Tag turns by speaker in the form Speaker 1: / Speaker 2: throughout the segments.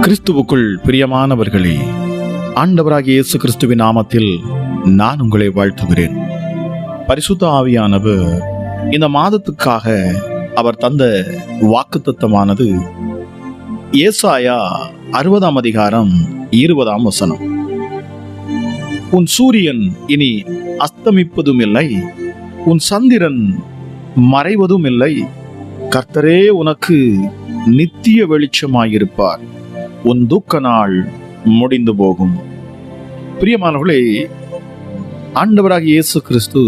Speaker 1: கிறிஸ்துவுக்குள் பிரியமானவர்களே ஆண்டவராக இயேசு கிறிஸ்துவின் நாமத்தில் நான் உங்களை வாழ்த்துகிறேன். பரிசுத்த ஆவியானவர் இந்த மாதத்துக்காக அவர் தந்த வாக்குத்தத்தமானது ஏசாயா அறுபதாம் அதிகாரம் இருபதாம் வசனம். உன் சூரியன் இனி அஸ்தமிப்பதும் இல்லை உன் சந்திரன் மறைவதும் இல்லை கர்த்தரே உனக்கு நித்திய வெளிச்சமாயிருப்பார். உன் துக்க நாள் முடிந்து போகும். பிரியமானவர்களே ஆண்டவராக இயேசு கிறிஸ்து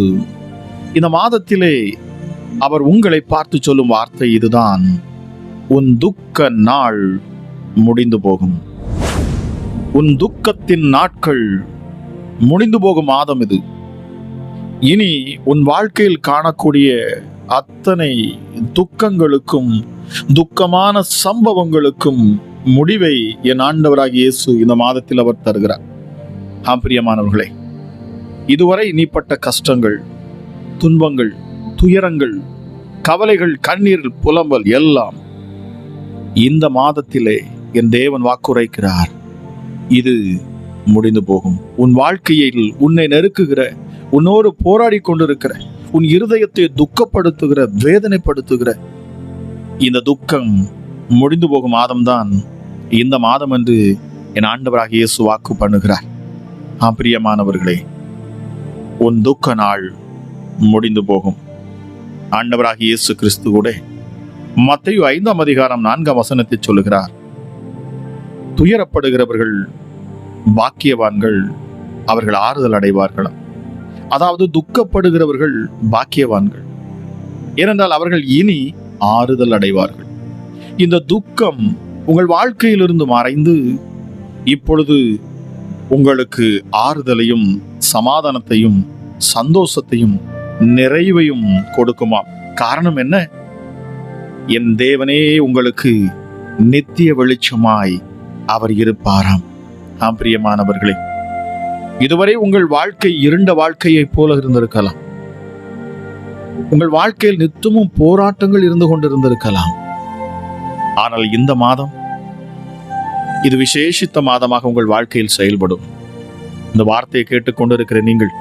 Speaker 1: இந்த மாதத்திலே அவர் உங்களை பார்த்து சொல்லும் வார்த்தை இதுதான். உன் துக்க நாள் முடிந்து போகும். உன் துக்கத்தின் நாட்கள் முடிந்து போகும் மாதம் இது. இனி உன் வாழ்க்கையில் காணக்கூடிய அத்தனை துக்கங்களுக்கும் துக்கமான சம்பவங்களுக்கும் முடிவை என் ஆண்டவராகிய இயேசு இந்த மாதத்தில் அவர் தருகிறார். ஆம் பிரியமானவர்களே இதுவரை நீப்பட்ட கஷ்டங்கள் துன்பங்கள் துயரங்கள் கவலைகள் கண்ணீர் புலம்பல் எல்லாம் இந்த மாதத்திலே என் தேவன் வாக்குரைக்கிறார். இது முடிந்து போகும். உன் வாழ்க்கையில் உன்னை நெருக்குகிற உன்னோடு போராடி கொண்டிருக்கிற உன் இருதயத்தை துக்கப்படுத்துகிற வேதனைப்படுத்துகிற இந்த துக்கம் முடிந்து போகும் மாதம்தான் இந்த மாதம் என்று என் ஆண்டவராக இயேசு வாக்கு பண்ணுகிறார். ஆ பிரியமானவர்களே உன் துக்க நாள் முடிந்து போகும். ஆண்டவராக இயேசு கிறிஸ்து கூட மத்தையு ஐந்தாம் அதிகாரம் நான்காம் வசனத்தை சொல்லுகிறார் துயரப்படுகிறவர்கள் பாக்கியவான்கள் அவர்கள் ஆறுதல் அடைவார்களாம். அதாவது துக்கப்படுகிறவர்கள் பாக்கியவான்கள். ஏனென்றால் அவர்கள் இனி ஆறுதல் அடைவார்கள். இந்த துக்கம் உங்கள் வாழ்க்கையிலிருந்து மறைந்து இப்பொழுது உங்களுக்கு ஆறுதலையும் சமாதானத்தையும் சந்தோஷத்தையும் நிறைவையும் கொடுக்குமாம் காரணம் என்ன? என் தேவனே உங்களுக்கு நித்திய வெளிச்சமாய் அவர் இருப்பாராம். ஆம் பிரியமானவர்களே இதுவரை உங்கள் வாழ்க்கை இருண்ட வாழ்க்கையைப் போல இருந்திருக்கலாம். உங்கள் வாழ்க்கையில் நித்தமும் போராட்டங்கள் இருந்து கொண்டிருந்திருக்கலாம். ஆனால் இந்த மாதம் இது விசேஷித்த மாதமாக உங்கள் வாழ்க்கையில் செயல்படும். இந்த வார்த்தையை கேட்டுக்கொண்டிருக்கிற நீங்கள்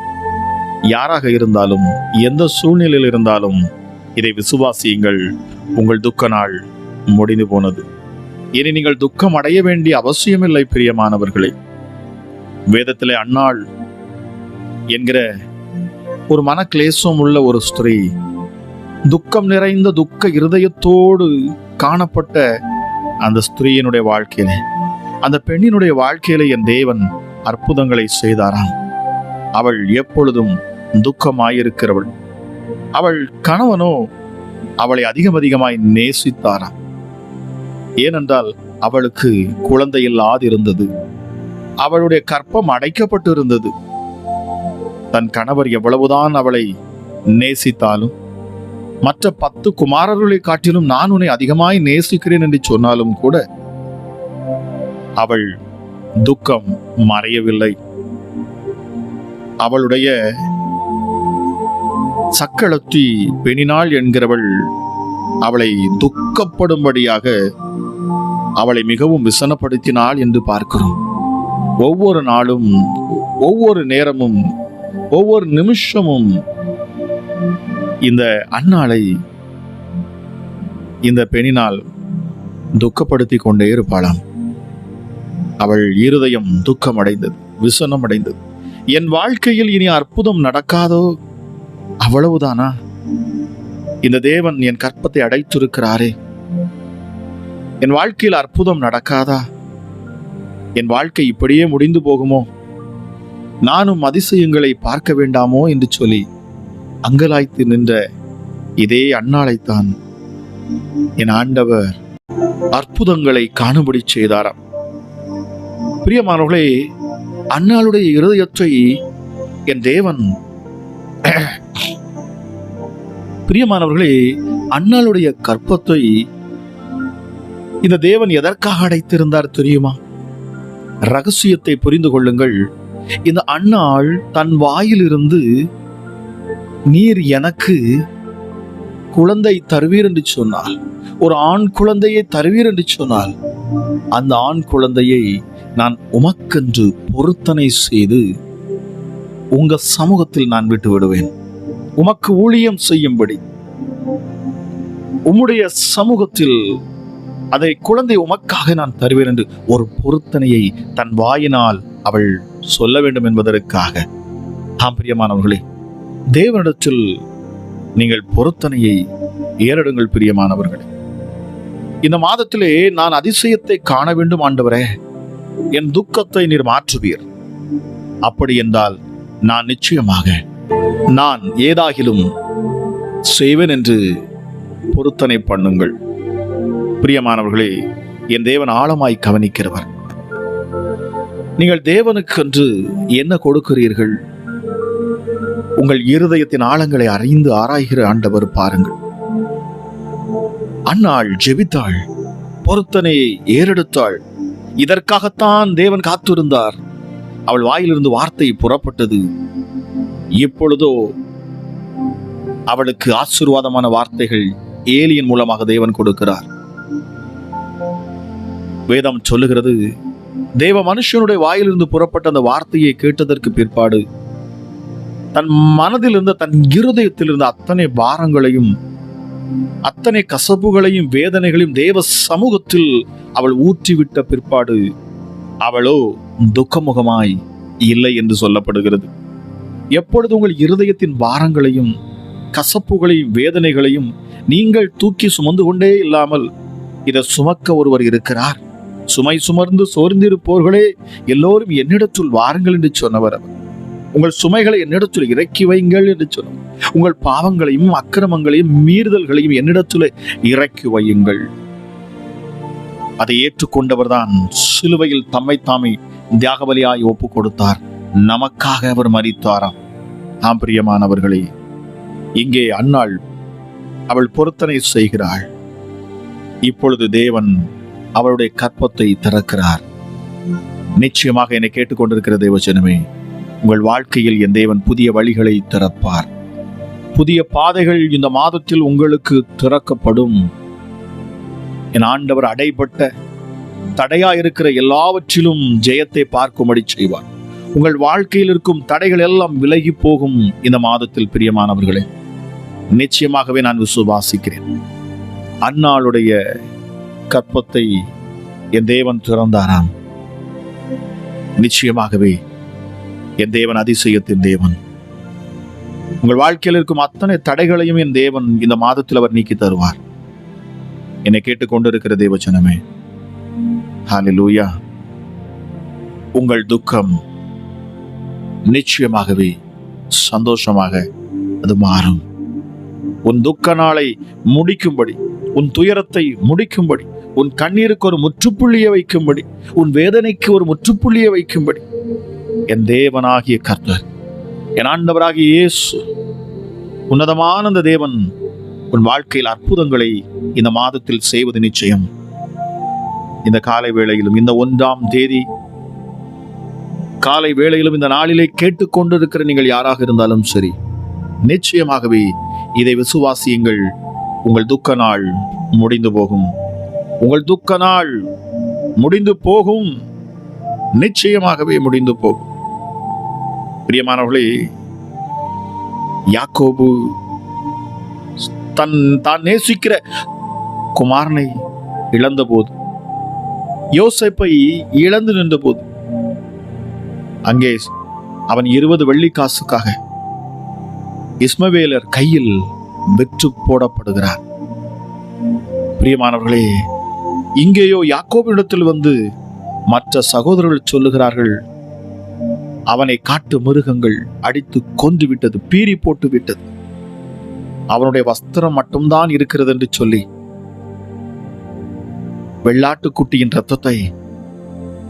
Speaker 1: யாராக இருந்தாலும் எந்த சூழ்நிலையில் இருந்தாலும் இதை விசுவாசியுங்கள். உங்கள் துக்க நாள் முடிந்து போனது. இனி நீங்கள் துக்கம் அடைய வேண்டிய அவசியமில்லை பிரியமானவர்களே. வேதத்திலே அன்னாள் என்கிற ஒரு மனக்லேசம் உள்ள ஒரு ஸ்திரீ துக்கம் நிறைந்த துக்க இருதயத்தோடு காணப்பட்ட அந்த ஸ்திரீயினுடைய வாழ்க்கையில அந்த பெண்ணினுடைய வாழ்க்கையில என் தேவன் அற்புதங்களை செய்தாராம். அவள் எப்பொழுதும் துக்கமாயிருக்கிறவள். அவள் கணவனோ அவளை அதிகம் அதிகமாய் நேசித்தாராம். ஏனென்றால் அவளுக்கு குழந்தை இல்லாதிருந்தது. அவளுடைய கற்பம் அடைக்கப்பட்டிருந்தது. தன் கணவர் எவ்வளவுதான் அவளை நேசித்தாலும் மற்ற பத்து குமாரர்களை காட்டிலும் நான் உன்னை அதிகமாய் நேசிக்கிறேன் என்று சொன்னாலும் கூட அவள் துக்கம் மறையவில்லை. அவளுடைய சக்களத்தி பெணினாள் என்கிறவள் அவளை துக்கப்படும்படியாக அவளை மிகவும் விசனப்படுத்தினாள் என்று பார்க்கிறோம். ஒவ்வொரு நாளும் ஒவ்வொரு நேரமும் ஒவ்வொரு நிமிஷமும் இந்த அன்னாளை இந்த பெண்ணினால் துக்கப்படுத்தி கொண்டே இருப்பாளாம். அவள் இருதயம் துக்கம் அடைந்தது விசனம் அடைந்தது என் வாழ்க்கையில் இனி அற்புதம் நடக்காதோ? அவ்வளவுதானா? இந்த தேவன் என் கற்பத்தை அடைத்திருக்கிறாரே. என் வாழ்க்கையில் அற்புதம் நடக்காதா? என் வாழ்க்கை இப்படியே முடிந்து போகுமோ? நானும் அதிசயங்களை பார்க்க வேண்டாமோ? என்று சொல்லி அங்கலாய்த்து நின்ற இதே அன்னாளைத்தான் என் ஆண்டவர் அற்புதங்களை காணும்படி செய்தாராம். பிரியமானவர்களே அன்னாளுடைய இருதயத்தை என் தேவன் பிரியமானவர்களே அன்னாளுடைய கற்பத்தை இந்த தேவன் எதற்காக அடைத்திருந்தார் தெரியுமா? ரகசியத்தை புரிந்து கொள்ளுங்கள். இந்த அன்னாள் தன் வாயிலிருந்து நீர் எனக்கு குழந்தை தருவீர் என்று சொன்னால் ஒரு ஆண் குழந்தையை தருவீர் என்று சொன்னால் அந்த ஆண் குழந்தையை நான் உமக்கென்று பொருத்தனை செய்து உங்க சமூகத்தில் நான் விட்டு விடுவேன். உமக்கு ஊழியம் செய்யும்படி. உம்முடைய சமூகத்தில் அதை குழந்தை உமக்காக நான் தருவேன் என்று ஒரு பொருத்தனையை தன் வாயினால் அவள் சொல்ல வேண்டும் என்பதற்காக. ஆம் பிரியமானவர்களே தேவனிடத்தில் நீங்கள் பொருத்தனையை ஏறடுங்கள் பிரியமானவர்களே. இந்த மாதத்திலே நான் அதிசயத்தை காண வேண்டும் ஆண்டவரே. என் துக்கத்தை நீர் மாற்றுவீர். அப்படி என்றால் நான் நிச்சயமாக நான் ஏதாகிலும் செய்வேன் என்று பொருத்தனை பண்ணுங்கள். பிரியமானவர்களே என் தேவன் ஆழமாய் கவனிக்கிறவர். நீங்கள் தேவனுக்கென்று என்ன கொடுக்கிறீர்கள்? உங்கள் இருதயத்தின் ஆழங்களை அறிந்து ஆராய்கிற ஆண்டவர் பாருங்கள். அன்னாள் ஜெபித்தாள் பொருத்தனையை ஏறெடுத்தாள். இதற்காகத்தான் தேவன் காத்திருந்தார். அவள் வாயிலிருந்து வார்த்தை புறப்பட்டது. இப்பொழுதோ அவளுக்கு ஆசீர்வாதமான வார்த்தைகள் ஏலியின் மூலமாக தேவன் கொடுக்கிறார். வேதம் சொல்லுகிறது தேவ மனுஷனுடைய வாயிலிருந்து புறப்பட்ட அந்த வார்த்தையை கேட்டதற்கு பிற்பாடு தன் மனதில் இருந்த தன் இருதயத்தில் இருந்த அத்தனை பாரங்களையும் அத்தனை கசப்புகளையும் வேதனைகளையும் தேவ சமூகத்தில் அவள் ஊற்றிவிட்ட பிற்பாடு அவளோ துக்கமுகமாய் இல்லை என்று சொல்லப்படுகிறது. எப்பொழுது உங்கள் இருதயத்தின் பாரங்களையும் கசப்புகளையும் வேதனைகளையும் நீங்கள் தூக்கி சுமந்து கொண்டே இல்லாமல் இதை சுமக்க ஒருவர் இருக்கிறார்? சுமை சுமர்ந்து சோர்ந்திருப்போர்களே எல்லோரும் என்னிடத்துள் வாருங்கள் என்று சொன்னவர் அவர். உங்கள் சுமைகளை என்னிடத்தில் இறக்கி வையுங்கள் என்று சொன்னார் உங்கள் பாவங்களையும் அக்கிரமங்களையும் மீறுதல்களையும் என்னிடத்தில் இறக்கி வையுங்கள். அதை ஏற்றுக்கொண்டவர்தான் சிலுவையில் தம்மை தாமே தியாகபலியாய் ஒப்பு கொடுத்தார் நமக்காக அவர் மறித்தாராம் ஆம் பிரியமானவர்களே இங்கே அன்னாள் அவள் பொருத்தனை செய்கிறாள். இப்பொழுது தேவன் அவளுடைய கற்பத்தை திறக்கிறார். நிச்சயமாக என்னை கேட்டுக்கொண்டிருக்கிற தேவச்சனமே உங்கள் வாழ்க்கையில் என் தேவன் புதிய வழிகளை திறப்பார். புதிய பாதைகள் இந்த மாதத்தில் உங்களுக்கு திறக்கப்படும். என் ஆண்டவர் அடைபட்ட தடையா இருக்கிற எல்லாவற்றிலும் ஜெயத்தை பார்க்கும்படி செய்வார். உங்கள் வாழ்க்கையில் இருக்கும் தடைகள் எல்லாம் விலகி போகும் இந்த மாதத்தில் பிரியமானவர்களே. நிச்சயமாகவே நான் விசுவாசிக்கிறேன். அன்னாளுடைய கற்பத்தை என் தேவன் திறந்தாராம். நிச்சயமாகவே என் தேவன் அதிசயத்தின் தேவன். உங்கள் வாழ்க்கையில் இருக்கும் அத்தனை தடைகளையும் என் தேவன் இந்த மாதத்தில் அவர் நீக்கி தருவார். என்னை கேட்டுக்கொண்டிருக்கிற தேவச்சனமே லூயா உங்கள் துக்கம் நிச்சயமாகவே சந்தோஷமாக அது மாறும். உன் துக்க நாளை முடிக்கும்படி உன் துயரத்தை முடிக்கும்படி உன் கண்ணீருக்கு ஒரு முற்றுப்புள்ளியை வைக்கும்படி உன் வேதனைக்கு ஒரு முற்றுப்புள்ளியை வைக்கும்படி. என் தேவனாகிய கர்த்தர் என் ஆண்டவராகிய இயேசு உன்னதமான அந்த தேவன் உன் வாழ்க்கையில் அற்புதங்களை இந்த மாதத்தில் செய்வது நிச்சயம். இந்த காலை வேளையிலும் இந்த ஒன்றாம் தேதி காலை வேளையிலும் இந்த நாளிலே கேட்டுக்கொண்டிருக்கிற நீங்கள் யாராக இருந்தாலும் சரி நிச்சயமாகவே இதை விசுவாசியுங்கள். உங்கள் துக்க நாள் முடிந்து போகும். உங்கள் துக்க நாள் முடிந்து போகும். நிச்சயமாகவே முடிந்து போகும். பிரியமானவர்களே யாக்கோபு தன் தான் நேசிக்கிற குமாரனை இழந்தபோது யோசைப்பை இழந்து நின்றபோது அங்கே அவன் இருபது வெள்ளி காசுக்காக இஸ்மவேலர் கையில் வெற்று போடப்படுகிறார். பிரியமானவர்களே இங்கேயோ யாக்கோபிடத்தில் வந்து மற்ற சகோதரர்கள் சொல்லுகிறார்கள் அவனை காட்டு மிருகங்கள் அடித்து கொன்று விட்டது பீறி போட்டு விட்டது அவனுடைய வஸ்திரம் மட்டும்தான் இருக்கிறது என்று சொல்லி வெள்ளாட்டுக்குட்டியின் ரத்தத்தை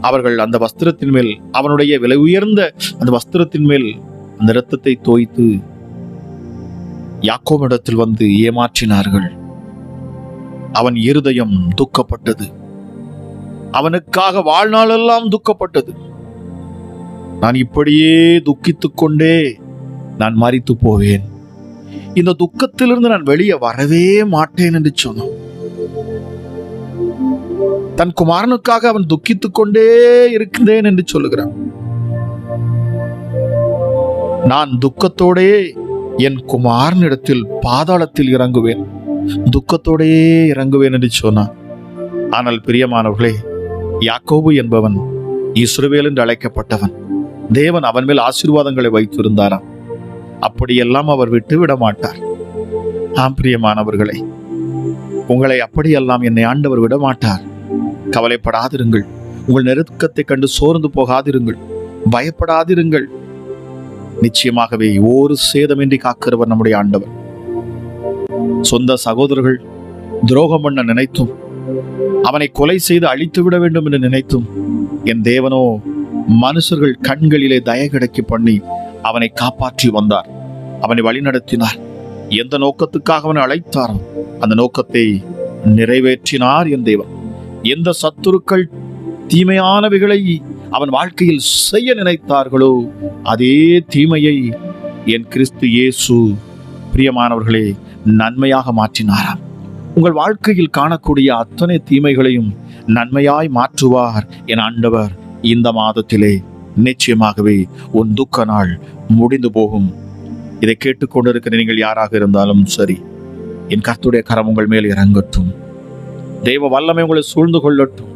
Speaker 1: அவர்கள் அந்த வஸ்திரத்தின் மேல் அவனுடைய விலை உயர்ந்த அந்த வஸ்திரத்தின் மேல் அந்த இரத்தத்தை தோய்த்து யாக்கோவிடத்தில் வந்து ஏமாற்றினார்கள். அவன் இருதயம் துக்கப்பட்டது. அவனுக்காக வாழ்நாளெல்லாம் துக்கப்பட்டது. நான் இப்படியே துக்கித்துக் கொண்டே நான் மறித்து போவேன். இந்த துக்கத்திலிருந்து நான் வெளியே வரவே மாட்டேன் என்று சொன்னான். தன் குமாரனுக்காக அவன் துக்கித்துக் கொண்டே இருக்கிறேன் என்று சொல்லுகிறான். நான் துக்கத்தோடே என் குமாரனிடத்தில் பாதாளத்தில் இறங்குவேன் துக்கத்தோடே இறங்குவேன் என்று சொன்னான். ஆனால் பிரியமானவர்களே யாக்கோபு என்பவன் இஸ்ரவேல் என்று அழைக்கப்பட்டவன். தேவன் அவன் மேல் ஆசீர்வாதங்களை வைத்திருந்தாராம். அப்படியெல்லாம் அவர் விட்டு விட மாட்டார். ஆம் பிரியமானவர்களே உங்களை அப்படியெல்லாம் என்னை ஆண்டவர் விட மாட்டார். கவலைப்படாதிருங்கள் உங்கள் நெருக்கத்தை கண்டு சோர்ந்து போகாதிருங்கள் பயப்படாதிருங்கள். நிச்சயமாகவே ஒரு சேதமின்றி காக்கிறவர் நம்முடைய ஆண்டவர். சொந்த சகோதரர்கள் துரோகம் பண்ண நினைத்தும் அவனை கொலை செய்து அழித்து விட வேண்டும் என்று நினைத்தும் என் தேவனோ மனுஷர்கள் கண்களிலே தய கிடைக்க பண்ணி அவனை காப்பாற்றி வந்தார். அவனை வழிநடத்தினார். எந்த நோக்கத்துக்காக அவனை அழைத்தாரோ அந்த நோக்கத்தை நிறைவேற்றினார் என் தேவன். எந்த சத்துருக்கள் தீமையானவைகளை அவன் வாழ்க்கையில் செய்ய நினைத்தார்களோ அதே தீமையை என் கிறிஸ்து இயேசு பிரியமானவர்களே நன்மையாக மாற்றினாராம். உங்கள் வாழ்க்கையில் காணக்கூடிய அத்தனை தீமைகளையும் நன்மையாய் மாற்றுவார் என் ஆண்டவர். இந்த மாதத்திலே நிச்சயமாகவே உன் துக்க நாள் முடிந்து போகும். இதை கேட்டுக்கொண்டிருக்கிற நீங்கள் யாராக இருந்தாலும் சரி என் கர்த்துடைய கரம் உங்கள் மேல் இறங்கட்டும். தெய்வ வல்லமை உங்களை சூழ்ந்து கொள்ளட்டும்.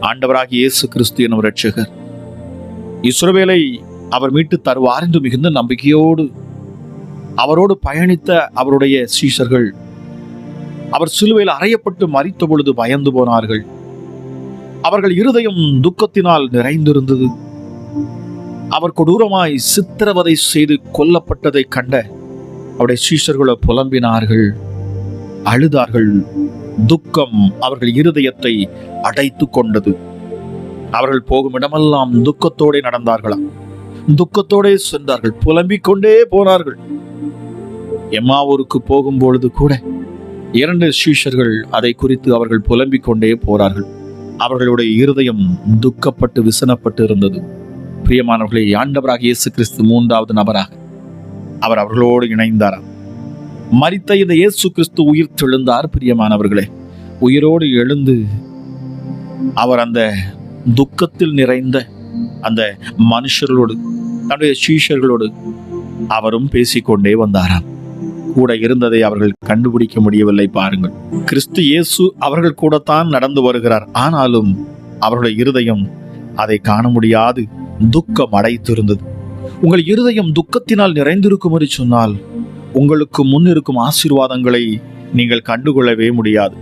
Speaker 1: ஆண்டவராக இயேசு கிறிஸ்து எனும் ரட்சகர் இஸ்ரவேலை அவர் மீட்டு தருவார் என்று மிகுந்த நம்பிக்கையோடு அவரோடு பயணித்த அவருடைய சீஷர்கள் அவர் சிலுவையில் அறையப்பட்டு மறித்த பொழுது பயந்து போனார்கள். அவர்கள் இருதயம் துக்கத்தினால் நிறைந்திருந்தது. அவர் கொடூரமாய் சித்திரவதை செய்து கொல்லப்பட்டதை கண்ட அவருடைய சீஷர்களை புலம்பினார்கள் அழுதார்கள். துக்கம் அவர்கள் இருதயத்தை அடைத்து கொண்டது. அவர்கள் போகும் இடமெல்லாம் துக்கத்தோடே நடந்தார்களாம். துக்கத்தோடே சென்றார்கள். புலம்பிக் கொண்டே போனார்கள். எம்மாவூருக்கு போகும்பொழுது கூட இரண்டு சீஷர்கள் அதை குறித்து அவர்கள் புலம்பிக் கொண்டே போறார்கள் அவர்களுடைய இருதயம் துக்கப்பட்டு விசனப்பட்டு இருந்தது. பிரியமானவர்களே ஆண்டவராக இயேசு கிறிஸ்து மூன்றாவது நபராக அவர் அவர்களோடு இணைந்தாராம். மரித்த இந்த இயேசு கிறிஸ்து உயிர் தெழுந்தார் பிரியமானவர்களே. உயிரோடு எழுந்து அவர் அந்த துக்கத்தில் நிறைந்த அந்த மனுஷர்களோடு தன்னுடைய சீஷர்களோடு அவரும் பேசிக்கொண்டே வந்தாராம். கூட இருந்ததை அவர்கள் கண்டுபிடிக்க முடியவில்லை பாருங்கள். கிறிஸ்து இயேசு அவர்கள் கூடத்தான் நடந்து வருகிறார். ஆனாலும் அவருடைய இருதயம் அதை காண முடியாது. துக்கம் அடைத்திருந்தது உங்கள் இருதயம் துக்கத்தினால் நிறைந்திருக்கும் என்று சொன்னால் உங்களுக்கு முன் இருக்கும் ஆசீர்வாதங்களை நீங்கள் கண்டுகொள்ளவே முடியாது.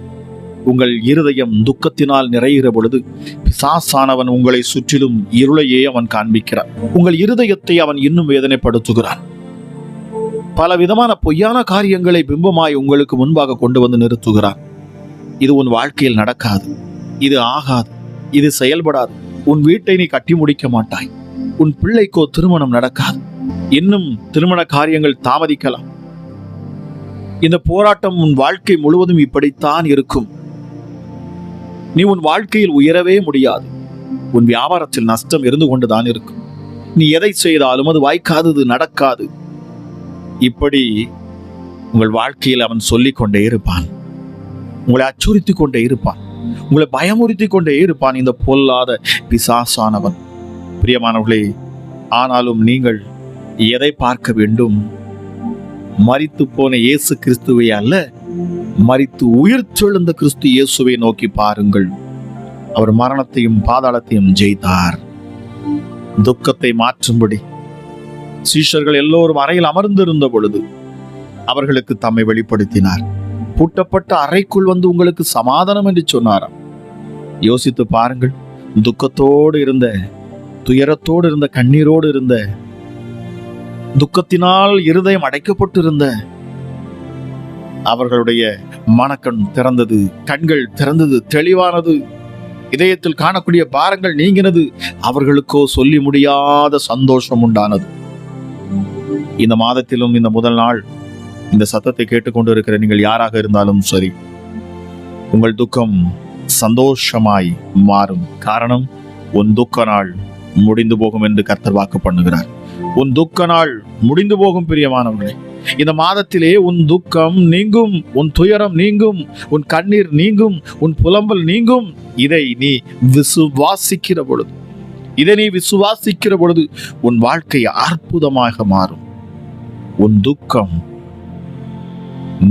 Speaker 1: உங்கள் இருதயம் துக்கத்தினால் நிறைகிற பொழுது பிசாசானவன் உங்களை சுற்றிலும் இருளையே அவன் காண்பிக்கிறான். உங்கள் இருதயத்தை அவன் இன்னும் வேதனைப்படுத்துகிறான். பல விதமான பொய்யான காரியங்களை பிம்பமாய் உங்களுக்கு முன்பாக கொண்டு வந்து நிறுத்துகிறான். இது உன் வாழ்க்கையில் நடக்காது. இது ஆகாது. இது செயல்படாது. உன் வீட்டை நீ கட்டி முடிக்க மாட்டாய். உன் பிள்ளைக்கோ திருமணம் நடக்காது. இன்னும் திருமண காரியங்கள் தாமதிக்கலாம். இந்த போராட்டம் உன் வாழ்க்கை முழுவதும் இப்படித்தான் இருக்கும். நீ உன் வாழ்க்கையில் உயரவே முடியாது. உன் வியாபாரத்தில் நஷ்டம் இருந்து கொண்டுதான் இருக்கும். நீ எதை செய்தாலும் அது வாய்க்காதது நடக்காது. இப்படி உங்கள் வாழ்க்கையில் அவன் சொல்லிக் கொண்டே இருப்பான். உங்களை அச்சுறுத்திக் கொண்டே இருப்பான். உங்களை பயமுறுத்திக் கொண்டே இருப்பான் இந்த பொல்லாத பிசாசானவன். பிரியமானவர்களே ஆனாலும் நீங்கள் எதை பார்க்க வேண்டும்? மறித்து போன இயேசு கிறிஸ்துவை அல்ல மறித்து உயிர் தெழுந்த கிறிஸ்து இயேசுவை நோக்கி பாருங்கள். அவர் மரணத்தையும் பாதாளத்தையும் ஜெயித்தார். துக்கத்தை மாற்றும்படி சீஷர்கள் எல்லோரும் அறையில் அமர்ந்திருந்த பொழுது அவர்களுக்கு தம்மை வெளிப்படுத்தினார். பூட்டப்பட்ட அறைக்குள் வந்து உங்களுக்கு சமாதானம் என்று சொன்னாராம். யோசித்து பாருங்கள் துக்கத்தோடு இருந்த துயரத்தோடு இருந்த கண்ணீரோடு இருந்த துக்கத்தினால் இருதயம் அடைக்கப்பட்டிருந்த அவர்களுடைய மனக்கண் திறந்தது கண்கள் திறந்தது தெளிவானது. இதயத்தில் காணக்கூடிய பாரங்கள் நீங்கினது. அவர்களுக்கோ சொல்லி முடியாத சந்தோஷம் உண்டானது. இந்த மாதத்திலும் இந்த முதல் நாள் இந்த சத்தத்தை கேட்டுக்கொண்டு இருக்கிற நீங்கள் யாராக இருந்தாலும் சரி உங்கள் துக்கம் சந்தோஷமாய் மாறும். காரணம் உன் துக்க நாள் முடிந்து போகும் என்று கர்த்தர் வாக்கு பண்ணுகிறார். உன் துக்க நாள் முடிந்து போகும் பிரியமானவர்களே. இந்த மாதத்திலே உன் துக்கம் நீங்கும் உன் துயரம் நீங்கும் உன் கண்ணீர் நீங்கும் உன் புலம்பல் நீங்கும். இதை நீ விசுவாசிக்கிற பொழுது இதை நீ விசுவாசிக்கிற பொழுது உன் வாழ்க்கை அற்புதமாக மாறும். உன் துக்கம்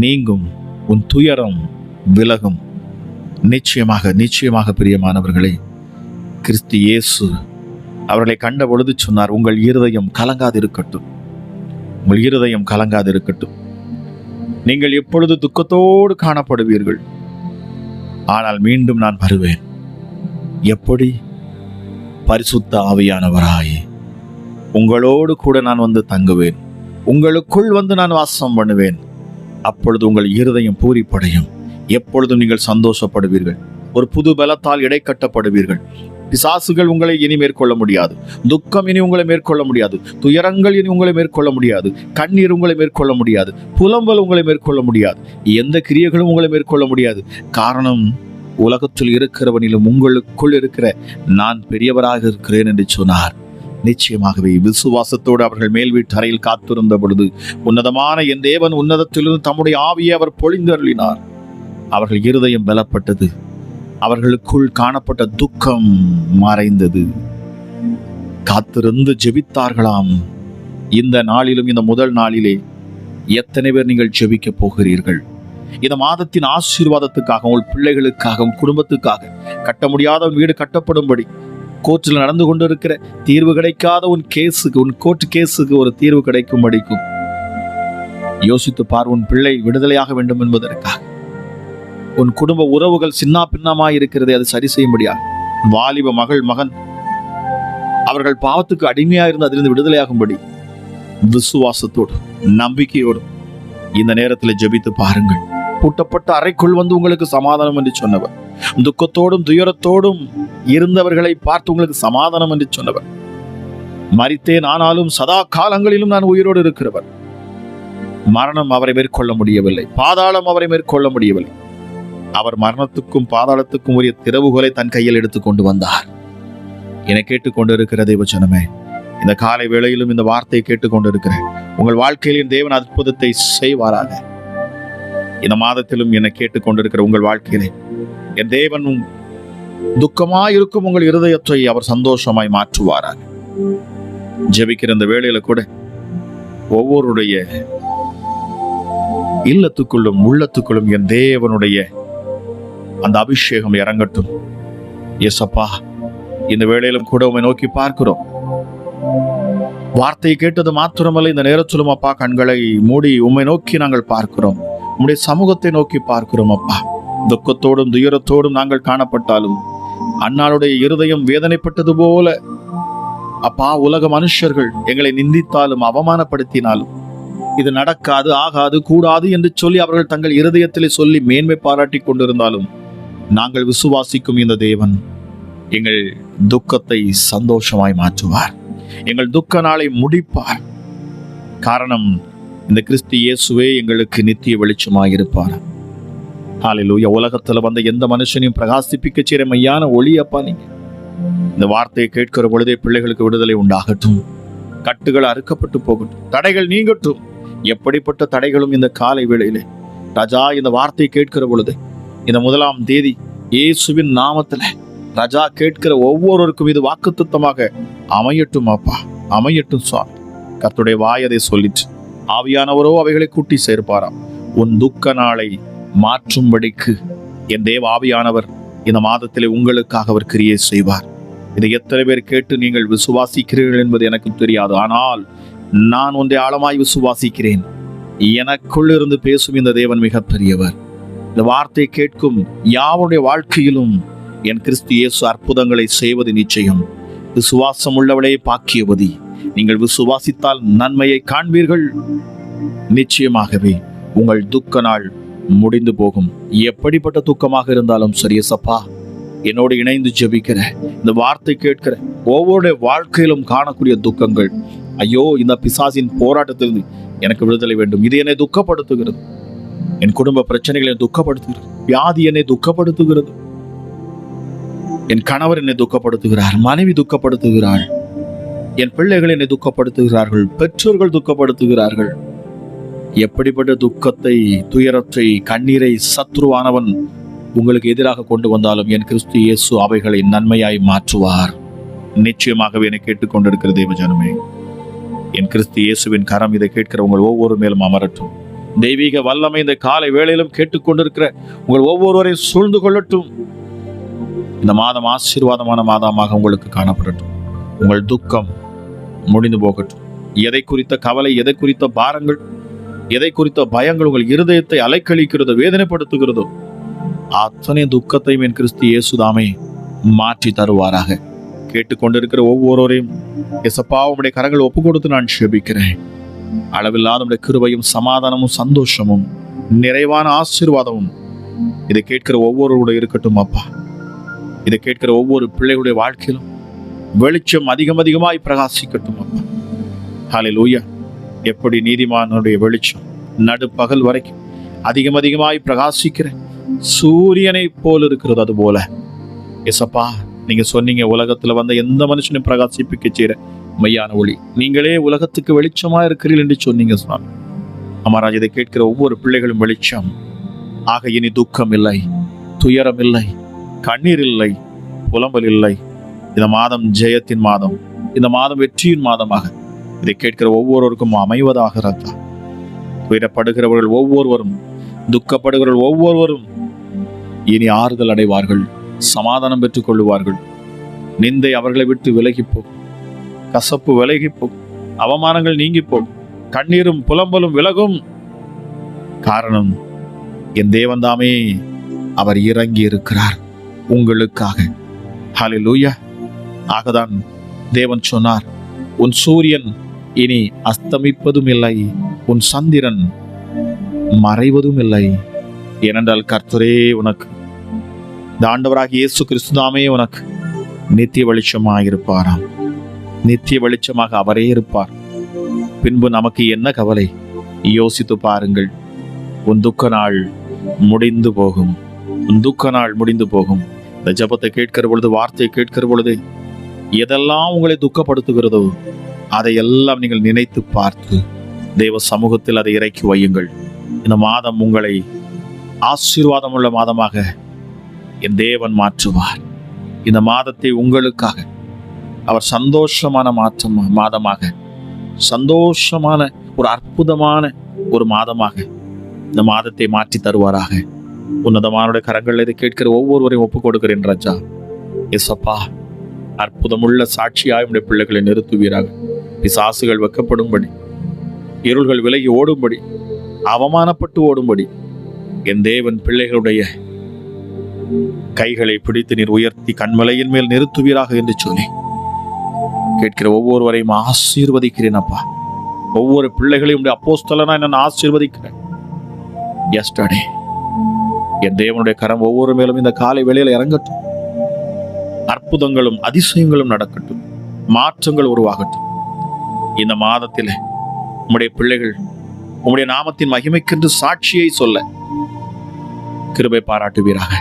Speaker 1: நீங்கும் உன் துயரம் விலகும். நிச்சயமாக நிச்சயமாக பிரியமானவர்களே கிறிஸ்து இயேசு அவர்களை கண்ட பொழுது சொன்னார் உங்கள் இருதயம் கலங்காதிருக்கட்டும். உங்கள் இருதயம் கலங்காதிருக்கட்டும். நீங்கள் எப்பொழுது துக்கத்தோடு காணப்படுவீர்கள்? ஆனால் மீண்டும் நான் வருவேன். எப்படி? பரிசுத்த ஆவியானவராய் உங்களோடு கூட நான் வந்து தங்குவேன். உங்களுக்குள் வந்து நான் வாசம் பண்ணுவேன். அப்பொழுது உங்கள் இருதயம் பூரிப்படையும். எப்பொழுதும் நீங்கள் சந்தோஷப்படுவீர்கள். ஒரு புது பலத்தால் இடை கட்டப்படுவீர்கள். பிசாசுகள் உங்களை இனி மேற்கொள்ள முடியாது. துக்கம் இனி உங்களை மேற்கொள்ள முடியாது. துயரங்கள் இனி உங்களை மேற்கொள்ள முடியாது. கண்ணீர் உங்களை மேற்கொள்ள முடியாது. புலம்பல் உங்களை மேற்கொள்ள முடியாது. எந்த கிரியைகளும் உங்களை மேற்கொள்ள முடியாது. காரணம் உலகத்தில் இருக்கிறவனிலும் உங்களுக்குள் இருக்கிற நான் பெரியவராக இருக்கிறேன் என்று சொன்னார். நிச்சயமாகவே விசுவாசத்தோடு அவர்கள் மேல் வீட்டு அறையில் காத்திருந்த பொழுது உன்னதமான என் தேவன் உன்னதத்திலிருந்து தம்முடைய ஆவியை அவர் பொழிந்தருளினார். அவர்கள் இருதயம் பலப்பட்டது. அவர்களுக்குள் காணப்பட்ட துக்கம் மறைந்தது. காத்திருந்து ஜெபித்தார்களாம். இந்த நாளிலும் இந்த முதல் நாளிலே எத்தனை பேர் நீங்கள் ஜெபிக்க போகிறீர்கள்? இந்த மாதத்தின் ஆசீர்வாதத்துக்காக உங்கள் பிள்ளைகளுக்காக குடும்பத்துக்காக கட்ட முடியாத உன் வீடு கட்டப்படும்படி கோர்ட்டில் நடந்து கொண்டிருக்கிற தீர்வு கிடைக்காத உன் கேஸுக்கு உன் கோர்ட் கேஸுக்கு ஒரு தீர்வு கிடைக்கும்படிக்கும் யோசித்து பார் உன் பிள்ளை விடுதலையாக வேண்டும் என்பதற்காக. உன் குடும்ப உறவுகள் சின்னா பின்னமாக இருக்கிறதை அது சரி செய்ய முடியாது வாலிப மகள் மகன் அவர்கள் பாவத்துக்கு அடிமையாக இருந்து அதிலிருந்து விடுதலையாகும்படி விசுவாசத்தோடு நம்பிக்கையோடு இந்த நேரத்தில் ஜெபித்து பாருங்கள். பூட்டப்பட்ட அறைக்குள் வந்து உங்களுக்கு சமாதானம் என்று சொன்னவர். துக்கத்தோடும் துயரத்தோடும் இருந்தவர்களை பார்த்து உங்களுக்கு சமாதானம் என்று சொன்னவர். மறித்தேன் ஆனாலும் சதா காலங்களிலும் நான் உயிரோடு இருக்கிறவர். மரணம் அவரை மேற்கொள்ள முடியவில்லை. பாதாளம் அவரை மேற்கொள்ள முடியவில்லை. அவர் மரணத்துக்கும் பாதாளத்துக்கும் உரிய திறவுகோலை தன் கையில் எடுத்துக்கொண்டு வந்தார். என கேட்டுக்கொண்டிருக்கிற தேவச்சனமே இந்த காலை வேளையிலும் இந்த வார்த்தையை கேட்டுக்கொண்டிருக்கிறேன். உங்கள் வாழ்க்கையில் தேவன் அற்புதத்தை செய்வாராக. இந்த மாதத்திலும் என்னை கேட்டுக்கொண்டிருக்கிற உங்கள் வாழ்க்கையிலே என் தேவன் உங்- துக்கமாயிருக்கும் உங்கள் இருதயத்தை அவர் சந்தோஷமாய் மாற்றுவாராக. ஜெபிக்கிற இந்த வேளையில கூட ஒவ்வொருடைய இல்லத்துக்குள்ளும் உள்ளத்துக்குள்ளும் என் தேவனுடைய அந்த அபிஷேகம் இறங்கட்டும். எஸ்அப்பா இந்த வேளையிலும் கூட உம்மை நோக்கி பார்க்கிறோம். வார்த்தையை கேட்டது மாத்திரமல்ல இந்த நேரத்திலும் அப்பா கண்களை மூடி உம்மை நோக்கி நாங்கள் பார்க்கிறோம். உம்முடைய சமூகத்தை நோக்கி பார்க்கிறோம் அப்பா. துக்கத்தோடும் துயரத்தோடும் நாங்கள் காணப்பட்டாலும் அன்னாளுடைய இருதயம் வேதனைப்பட்டது போல அப்பா உலக மனுஷர்கள் எங்களை நிந்தித்தாலும் அவமானப்படுத்தினாலும் இது நடக்காது ஆகாது கூடாது என்று சொல்லி அவர்கள் தங்கள் இருதயத்திலே சொல்லி மேன்மை பாராட்டி கொண்டிருந்தாலும் நாங்கள் விசுவாசிக்கும் இந்த தேவன் எங்கள் துக்கத்தை சந்தோஷமாய் மாற்றுவார். எங்கள் துக்க நாளை முடிப்பார். காரணம் இந்த கிறிஸ்து இயேசுவே எங்களுக்கு நித்திய வெளிச்சமாக இருப்பார் ஹாலிலூயா உலகத்துல வந்த எந்த மனுஷனையும் பிரகாசிப்பிக்க செய்கிற மையான ஒளியப்பா நீங்கள் இந்த வார்த்தையை கேட்கிற பொழுதே பிள்ளைகளுக்கு விடுதலை உண்டாகட்டும். கட்டுகள் அறுக்கப்பட்டு போகட்டும். தடைகள் நீங்கட்டும். எப்படிப்பட்ட தடைகளும் இந்த காலை வேளையிலே. ராஜா இந்த வார்த்தையை கேட்கிற பொழுது இந்த முதலாம் தேதி இயேசுவின் நாமத்துல ரஜா கேட்கிற ஒவ்வொருவருக்கும் இது வாக்குத்தத்தமாக அமையட்டும் அப்பா. அமையட்டும் சுவாமி கத்துடைய வாயதை சொல்லிட்டு ஆவியானவரோ அவைகளை கூட்டி சேர்ப்பாராம். உன் துக்க நாளை மாற்றும்படிக்கு என் தேவ ஆவியானவர் இந்த மாதத்திலே உங்களுக்காக அவர் கிரியை செய்வார். இதை எத்தனை பேர் கேட்டு நீங்கள் விசுவாசிக்கிறீர்கள் என்பது எனக்கு தெரியாது. ஆனால் நான் ஒன்றை ஆழமாய் விசுவாசிக்கிறேன். எனக்குள் இருந்து பேசும் இந்த தேவன் மிகப்பெரியவர். இந்த வார்த்தை கேட்கும் யாருடைய வாழ்க்கையிலும் என் கிறிஸ்து இயேசு அற்புதங்களை செய்வது நிச்சயம். விசுவாசம் உள்ளவளே பாக்கியவதி. நீங்கள் விசுவாசித்தால் நன்மையை காண்பீர்கள். நிச்சயமாகவே உங்கள் துக்க நாள் முடிந்து போகும். எப்படிப்பட்ட துக்கமாக இருந்தாலும் சரி சப்பா என்னோடு இணைந்து ஜெபிக்கிற இந்த வார்த்தை கேட்கிற ஒவ்வொரு வாழ்க்கையிலும் காணக்கூடிய துக்கங்கள். ஐயோ இந்த பிசாசின் போராட்டத்திலிருந்து எனக்கு விடுதலை வேண்டும். இது என்னை துக்கப்படுத்துகிறது. என் குடும்ப பிரச்சனைகளை என்னை துக்கப்படுத்துகிறது. வியாதி என்னை துக்கப்படுத்துகிறது. என் கணவர் என்னை துக்கப்படுத்துகிறார். மனைவி துக்கப்படுத்துகிறாள். என் பிள்ளைகள் என்னை துக்கப்படுத்துகிறார்கள். பெற்றோர்கள் துக்கப்படுத்துகிறார்கள். எப்படிப்பட்ட துக்கத்தை துயரத்தை கண்ணீரை சத்ருவானவன் உங்களுக்கு எதிராக கொண்டு வந்தாலும் என் கிறிஸ்து இயேசு அவைகளை நன்மையாய் மாற்றுவார். நிச்சயமாகவே என்னை கேட்டுக்கொண்டிருக்கிற தேவஜனமே என் கிறிஸ்து இயேசுவின் கரம் இதை கேட்கிற உங்கள் ஒவ்வொரு மேலும் அமரட்டும். தெய்வீக வல்லமை இந்த காலை வேளையிலும் கேட்டுக்கொண்டிருக்கிற உங்கள் ஒவ்வொருவரையும் சூழ்ந்து கொள்ளட்டும். இந்த மாதம் ஆசீர்வாதமான மாதமாக உங்களுக்கு காணப்படட்டும். உங்கள் துக்கம் முடிந்து போகட்டும். எதை குறித்த கவலை எதை குறித்த பாரங்கள் எதை குறித்த பயங்கள் உங்கள் இருதயத்தை அலைக்கழிக்கிறதோ வேதனைப்படுத்துகிறதோ அத்தனை துக்கத்தையும் என் கிறிஸ்து இயேசுதாமே மாற்றி தருவாராக. கேட்டுக்கொண்டிருக்கிற ஒவ்வொருவரையும் எசப்பா உடைய கரங்கள் ஒப்பு கொடுத்து நான் செபிக்கிறேன். அளவில்லாத உடைய கிருபையும் சமாதானமும் சந்தோஷமும் நிறைவான ஆசீர்வாதமும் இதை கேட்கிற ஒவ்வொருவருடைய இருக்கட்டும் அப்பா. இதை கேட்கிற ஒவ்வொரு பிள்ளைகளுடைய வாழ்க்கையிலும் வெளிச்சம் அதிகம் அதிகமாய் பிரகாசிக்கட்டும் அப்பா. ஹாலில் ஹalleluya. எப்படி நீதிமானுடைய வெளிச்சம் நடுப்பகல் வரைக்கும் அதிகம் அதிகமாய் பிரகாசிக்கிற சூரியனை போல் இருக்கிறது அது போல எசப்பா நீங்க சொன்னீங்க உலகத்துல வந்த எந்த மனுஷனையும் பிரகாசிப்பிக்க செய்யற மையான ஒளி. நீங்களே உலகத்துக்கு வெளிச்சமா இருக்கிறீர்கள் என்று சொன்னீங்க சுவாமி. அமராஜ் இதை கேட்கிற ஒவ்வொரு பிள்ளைகளும் வெளிச்சம். ஆக இனி துக்கம் இல்லை துயரம் இல்லை கண்ணீர் இல்லை புலம்பல் இல்லை இந்த மாதம் ஜெயத்தின் மாதம் இந்த மாதம் வெற்றியின் மாதமாக. இதை கேட்கிற ஒவ்வொருவருக்கும் அமைவதாக ரத்தா. துயரப்படுகிறவர்கள் ஒவ்வொருவரும் துக்கப்படுகிறவர்கள் ஒவ்வொருவரும் இனி ஆறுதல் அடைவார்கள் சமாதானம் பெற்றுக் கொள்ளுவார்கள். நிந்தை அவர்களை விட்டு விலகி போகும். கசப்பு விலகி போகும் அவமானங்கள் நீங்கி போகும் கண்ணீரும் புலம்பலும் விலகும். காரணம் என் தேவன்தாமே அவர் இறங்கி இருக்கிறார் உங்களுக்காக. ஹalleluya. ஆகதான் தேவன் சொன்னார் உன் சூரியன் இனி அஸ்தமிப்பதும் இல்லை உன் சந்திரன் மறைவதும் இல்லை ஏனென்றால் கர்த்தரே உனக்கு இந்த ஆண்டவராக இயேசு கிறிஸ்துதாமே உனக்கு நித்திய வெளிச்சமாயிருப்பாராம் இருப்பாராம் நித்திய வெளிச்சமாக அவரே இருப்பார். பின்பு நமக்கு என்ன கவலை? யோசித்து பாருங்கள். உன் துக்க நாள் முடிந்து போகும். உன் துக்க நாள் முடிந்து போகும். இந்த ஜெபத்தை கேட்கிற பொழுது வார்த்தையை கேட்கிற பொழுது எதெல்லாம் உங்களை துக்கப்படுத்துகிறதோ அதையெல்லாம் நீங்கள் நினைத்து பார்த்து தெய்வ சமூகத்தில் அதை இறக்கி வையுங்கள். இந்த மாதம் உங்களை ஆசீர்வாதம் உள்ள மாதமாக என் தேவன் மாற்றுவார். இந்த மாதத்தை உங்களுக்காக அவர் சந்தோஷமான மாற்றம் மாதமாக. சந்தோஷமான ஒரு அற்புதமான ஒரு மாதமாக இந்த மாதத்தை மாற்றி தருவாராக. உன்னதமானுடைய கரங்கள் இதை கேட்கிற ஒவ்வொருவரையும் ஒப்புக் கொடுக்கிறேன் ராஜா. எஸ்அப்பா அற்புதமுள்ள சாட்சியாய் உடைய பிள்ளைகளை நிறுத்துவீராக. பிசாசுகள் வெக்கப்படும்படி இருள்கள் விலகி ஓடும்படி அவமானப்பட்டு ஓடும்படி என் தேவன் பிள்ளைகளுடைய கைகளை பிடித்து நீர் உயர்த்தி கண்மலையின் மேல் நிறுத்துவீராக என்று சொல்லி கேட்கிற ஒவ்வொருவரையும் ஆசீர்வதிக்கிறேன் அப்பா. ஒவ்வொரு பிள்ளைகளையும் அப்போஸ்தலனா நான் ஆசீர்வதிக்கிறேன். எஸ்டர்டே என் தேவனுடைய கரம் ஒவ்வொரு மேலும் இந்த காலை வேளையில் இறங்கட்டும். அற்புதங்களும் அதிசயங்களும் நடக்கட்டும். மாற்றங்கள் உருவாகட்டும். இந்த மாதத்தில் உம்முடைய பிள்ளைகள் உம்முடைய நாமத்தின் மகிமைக்கென்று சாட்சியை சொல்ல கிருபை பாராட்டுவீராக.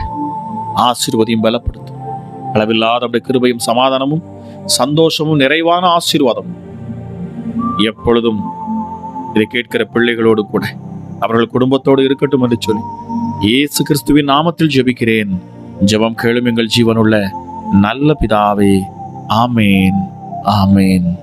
Speaker 1: ஆசீர்வதியும் பலப்படுத்தும். அளவில்லாத கிருபையும் சமாதானமும் சந்தோஷமும் நிறைவான ஆசீர்வாதம். எப்பொழுதும் இதை கேட்கிற பிள்ளைகளோடு கூட அவர்கள் குடும்பத்தோடு இருக்கட்டும் என்று சொல்லி இயேசு கிறிஸ்துவின் நாமத்தில் ஜெபிக்கிறேன். ஜெபம் கேளும் எங்கள் ஜீவனுள்ள நல்ல பிதாவே ஆமேன் ஆமேன்.